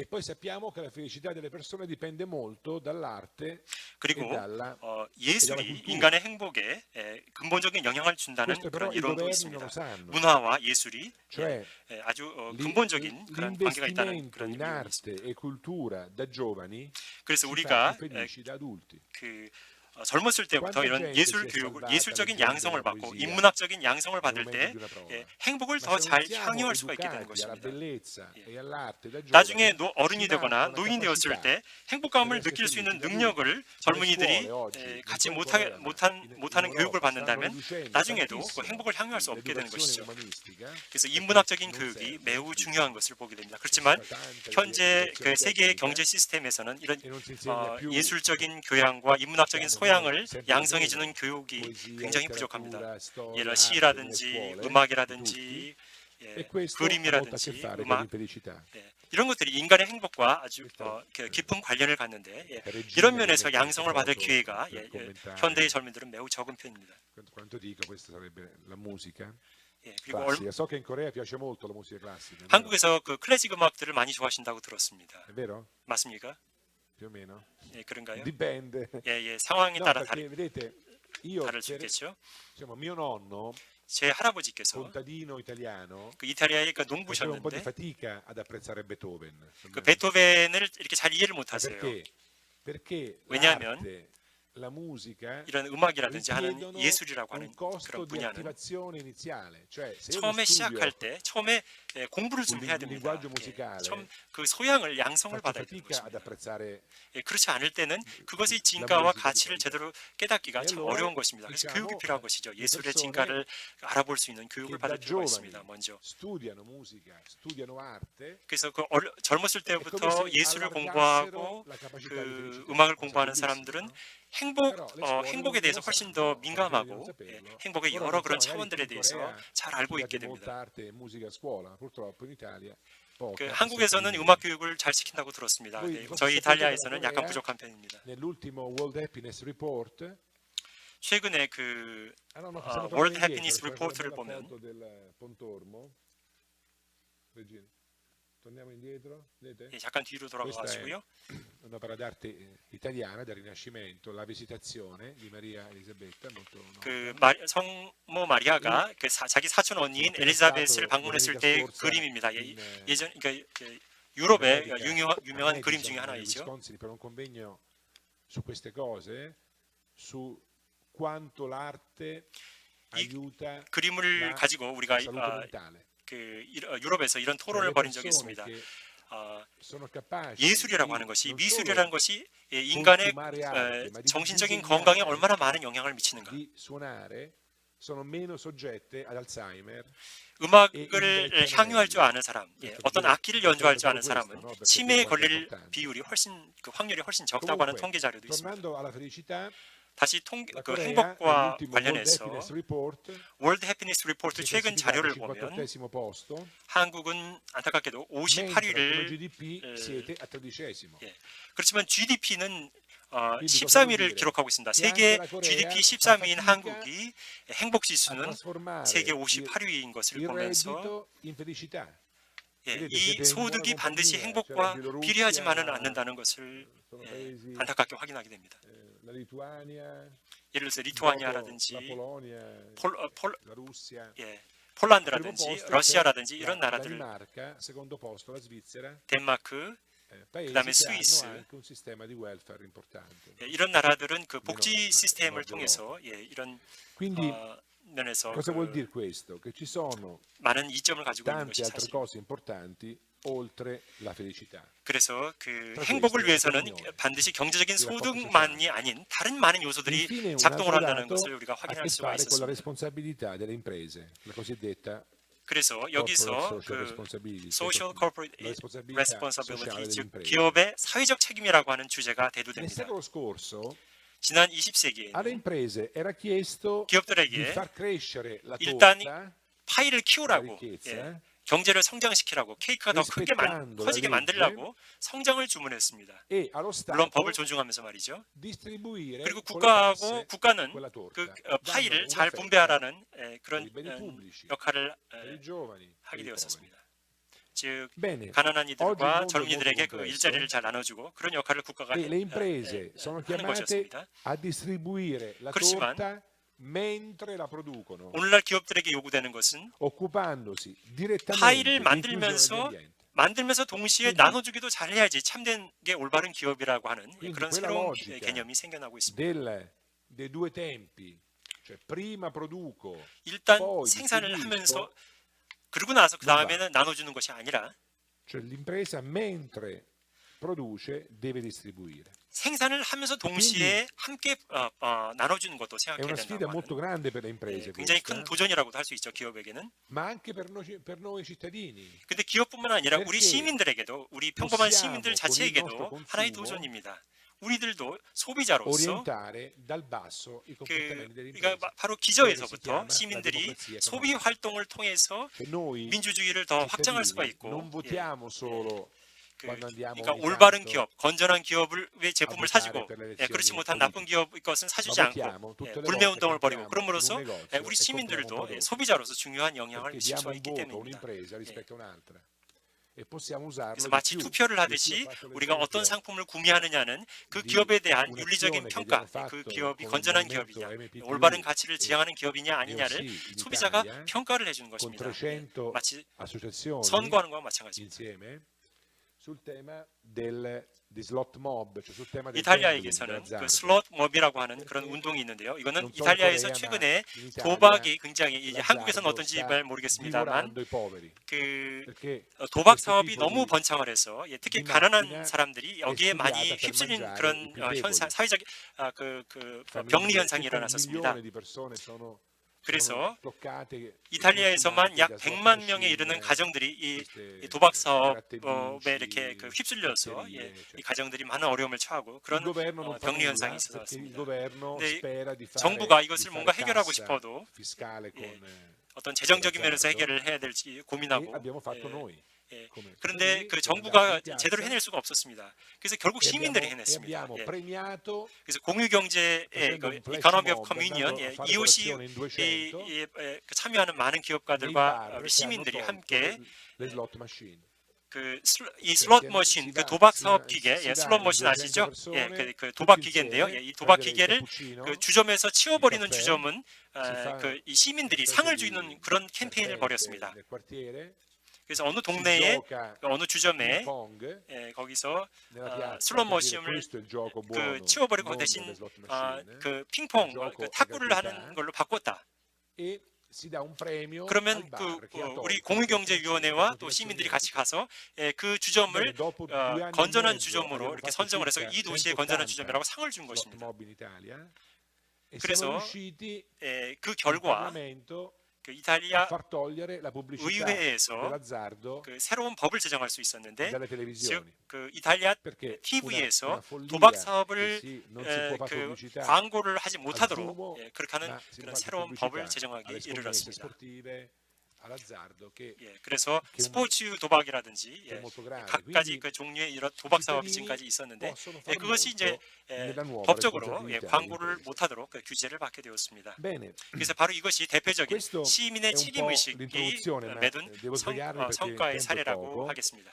E poi sappiamo che la felicità delle persone dipende molto dall'arte 그리고 e dalla 어, e dalla 예술이 cultura. 인간의 행복에 에, 근본적인 영향을 준다는 Questo però 그런 i 이론도 governi non 있습니다. lo sanno. 문화와 예술이 Cioè 에, 에, 아주 어, l'in- 근본적인 그런 관계가 있다는 l'investimento 그런 in 이론이 arte e cultura da giovani 그래서 ci fa 우리가 più 에, felici da adulti. 그 어, 젊었을 때부터 이런 예술 교육을 예술적인 양성을 받고 인문학적인 양성을 받을 때. 예, 행복을 더 잘 향유할 수가 있게 되는 것입니다. 예. e 나중에 노, 어른이 되거나 노인이 되었을 때 행복감을 느낄 수 있는 능력을 젊은이들이 non 갖지 못하, 못한, 못하는 교육을 받는다면 나중에도 그 행복을 향유할 수 없게 되는 것이죠. 그래서 인문학적인 교육이 매우. 중요한 것을 보게 됩니다. 그렇지만 현재 그 세계 경제 시스템에서는 이런 e 어, 예술적인 교양과 인문학적인 Sempre 양성해 주는 meno 교육이 굉장히 부족합니다. 예를 nelle 시라든지. 음악이라든지 예, E 그림이라든지 음악. 예, 이런 것들이 인간의 행복과 아주 어, 그 깊은 관련을 갖는데 예, 이런 면에서 양성을 받을 기회가 예, 예. 현대의 젊은들은 매우 적은 편입니다. 예, 그리고 얼, classica. So che in Corea piace molto la musica classica. è vero? 한국에서 그 클래식 음악들을 많이 좋아하신다고 들었습니다. 맞습니까? Più o meno? 예, 그런가요? Dipende. 예, 예, 상황에 No, 따라 perché 다르, vedete, io 다를 수 per- 있겠죠. insomma, mio nonno, 제 할아버지께서 contadino italiano, 그 이탈리아의 그 faceva un po' di 농부셨는데 fatica ad apprezzare Beethoven. 그 베토벤을 이렇게 잘 이해를 Ma 못하세요. perché? Perché 왜냐하면 l'arte, 이런 음악이라든지 하는 예술이라고 하는 그런 분야는 처음에 시작할 때 처음에 예, 공부를 좀 해야 됩니다. 예, 처음 그 소양을 양성을 받아야 되는 것입니다. 예, 그렇지 않을 때는 그것의 진가와 가치를 제대로 깨닫기가 E 참 어려운 것입니다. 그래서 교육이 필요한 것이죠. 예술의 진가를 알아볼 수 있는 교육을 받을 필요가 있습니다. 먼저. 그래서 그 어려, 젊었을 때부터 예술을 공부하고 그. 음악을 공부하는 사람들은? 행복, 어, 행복에 대해서 훨씬 더 민감하고 예. 행복의 여러 그런 차원들에 대해서 잘 알고 있게 됩니다. e. 그 한국에서는. 음악 교육을 잘 시킨다고 들었습니다. 네, 저희 이탈리아에서는 약간 부족한 편입니다. 최근에 그 Ah, 아, quella Report를 bella 보면 torniamo indietro, vedete? 예, 잠깐 뒤로 돌아가시고요. Un'opera d'arte eh, italiana del Rinascimento, La Visitazione di Maria Elisabetta, molto nota. 그 마, 성모 마리아가 그 사, 자기 사촌 언니인 엘리자베스를 방문했을 때의 그림입니다. 예, eh, 예전 그러니까 그 유럽의 유명한, 유명한 그림 중에 하나이죠. Wisconsin, per un convegno su queste cose, su quanto l'arte 이 aiuta 그림을 la 가지고 우리가 salute 아, mentale. 그 이- 어, 유럽에서 이런 토론을 벌인 적이 있습니다. 아, 예술이라고 하는 것이 미술이라는 것이 예, 인간의 정신적인 건강에 얼마나 많은 영향을 미치는가. 음악을 이- 향유할 줄 아는 사람, 예, 어떤 악기를 연주할 줄 아는 사람은 치매에 걸릴. 비율이 훨씬 그 확률이 훨씬 적다고 하는 통계 자료도 있습니다. 다시 통, 그 행복과 관련해서 월드 해피니스 리포트 최근 자료를 보면 54esimo posto 한국은 안타깝게도 mentre come 58위를 GDP eh, siete al tredicesimo 예. 그렇지만 GDP는 어, quindi cosa 13위를 vuol dire? 기록하고 있습니다. 세계 GDP fa 13위인 fatica 한국이 행복 지수는 세계 il, 58위인 것을 보면서 예, 이 소득이 반드시. 행복과 비례하지만은 않는다는 것을 예, 안타깝게 확인하게 됩니다. Eh, la Lituania 예를 들어서 리투아니아라든지 la Polonia 폴, 어, 폴, 예, 폴란드라든지 러시아라든지 이런 la 나라들 덴마크 eh, 그다음에 스위스. 예, 이런 나라들은 그 복지 네, 시스템을 통해서 예, 이런 어, 면에서 그 많은 이점을 가지고 있는 것이 사실. 그래서 그 행복을 위해서는 반드시 경제적인 소득만이 아닌 다른 많은 요소들이 작동을 한다는 것을 우리가 확인할 수가 있었습니다. 그래서 여기서 그 social corporate responsibility, 즉. 기업의 사회적 책임이라고 하는 주제가 대두됩니다. 지난 alle 20세기에 imprese era chiesto di 기업들에게 일단 파이를 키우라고 예, 경제를 성장시키라고 케이크가 더 크게 만, 커지게 만들라고 성장을 주문했습니다. e 물론 법을 존중하면서 말이죠. 그리고 국가하고 국가는 그 어, 파이를 잘 분배하라는 에, 그런 역할을 하게. 되었었습니다. 즉 가난한 이들과 젊은이들에게 그. 일자리를 잘 나눠주고 그런 역할을 국가가 e 해- 어, 예, 하는 것이었습니다. 그렇지만 mentre la producono, 오늘날 기업들에게 요구되는 것은 occupandosi direttamente 파이를 di 만들면서 dell'ambiente. 만들면서 동시에 나눠주기도 잘해야지 참된 게 올바른 기업이라고 하는 예, 그런 새로운 개념이 생겨나고 있습니다. del- dei due tempi, cioè prima produco, 일단 poi 생산을 distribuisco, 하면서 그러고 나서 그. 다음에는 나눠주는 것이 아니라 cioè l'impresa mentre produce deve distribuire. 생산을 하면서 동시에 함께 어, 어, 나눠주는 것도 È 생각해야 una sfida 된다고 molto 하는 grande per le 예, imprese, 굉장히 questa, 큰 도전이라고도 할 수 있죠 기업에게는. ma anche per noi, per noi cittadini. 근데 기업뿐만 아니라 우리 시민들에게도 우리 평범한 possiamo 시민들 con il 자체에게도 nostro 하나의 consumo 도전입니다. 우리들도 소비자로서 orientare dal basso i 그 comportamenti delle 그러니까 imprese. 바- 바로 기저에서부터 시민들이 소비. 활동을 통해서 Cioè noi 민주주의를 더 확장할 수가 cittadini 있고 non 예, votiamo solo 그, 그러니까 올바른 기업, 건전한 기업을 왜 제품을 사주고 예, 그렇지 못한. 나쁜 기업 것은 사주지 않고 예, 불매 운동을 벌이고 negozio 예, 우리 e 시민들도 예. 소비자로서 중요한 영향을 미칠 수 있기 때문입니다. e usarlo 그래서 마치. 투표를 E 하듯이 우리가 어떤 상품을 구매하느냐는 그 기업에 대한 윤리적인 평가, 그 기업이 건전한 기업이냐, 올바른 가치를 e 지향하는 기업이냐 아니냐를 소비자가 평가를 해주는 것입니다. 예, 300 마치 선거하는 거와 마찬가지입니다. Sul tema del di slot mob, cioè sul tema 이탈리아에게서는 그. 슬롯 몹이라고 하는 그런 운동이 있는데요. 이거는 이탈리아에서 최근에 도박이 굉장히 한국에서는 어떤지 잘 모르겠습니다만 그 어, 도박 사업이 너무 번창을 해서 예, 특히 가난한 사람들이 여기에 많이 휩쓸린 그런 어, 현상. 사회적 아, 그, 그 어, 병리 현상이 일어났었습니다. 그래서 e 이탈리아에서만 약 da slot 100만 명에 이르는 가정들이 이, 도박 사업에 이렇게 그 휩쓸려서 예. 이 가정들이 많은 어려움을 처하고 그런 어, 병리 현상이 fare, 정부가 이것을 뭔가 해결하고 싶어도 예, eh, 어떤 재정적인 면에서. 해결을 해야 될지 e 고민하고 예. 예. 그런데 그 정부가 제대로 해낼 수가 없었습니다. 그래서 결국 e 시민들이 e 해냈습니다. 예. 그래서 공유경제의 facendo 그 mob, 커뮤니언 예, EOC operazione in 200 이, 이, 에, 그 참여하는 많은 기업가들과 우리 시민들이 함께. 그 슬, 이 네, 슬롯 머신 그 도박 사업 기계 예, 슬롯 머신 200 아시죠? 예, 그, 그 도박 기계인데요. 예, 이 도박 기계를 그 주점에서 치워버리는 주점은 아, fa 그이 시민들이 상을 주는 그런 캠페인을 벌였습니다. 그래서 어느 동네에 그 어느 주점에 예, 거기서 아, piazza, 슬롯 머신을 그 치워버리고 대신 아, machine, 그 핑퐁 그 탁구를. 하는 걸로 바꿨다. e 그러면 그 어, 우리 공유경제위원회와 또 시민들이 같이. 가서 예, 그 주점을 어, e 건전한 주점으로 이렇게 선정을 해서 이 도시의 건전한 180 주점이라고 상을 준 것입니다. e 그래서 예, 그 결과 그 이탈리아 의회에서 그 새로운 법을 제정할 수 있었는데 dalle televisioni 즉그 이탈리아 TV에서 도박 사업을 에, 그 광고를 하지 못하도록 예, 그렇게 하는 그런 새로운 법을 제정하기 이르렀습니다. 예, 그래서 스포츠 도박이라든지 예, 각가지 그 종류의 이런 도박 사업이 지금까지 있었는데 예, 그것이 이제 예, 법적으로 예, 광고를. 못하도록 그 규제를 받게 되었습니다. 그래서 바로 이것이 대표적인 시민의 책임 의식이 매둔 eh, 성, 어, 성과의 사례라고. 하겠습니다.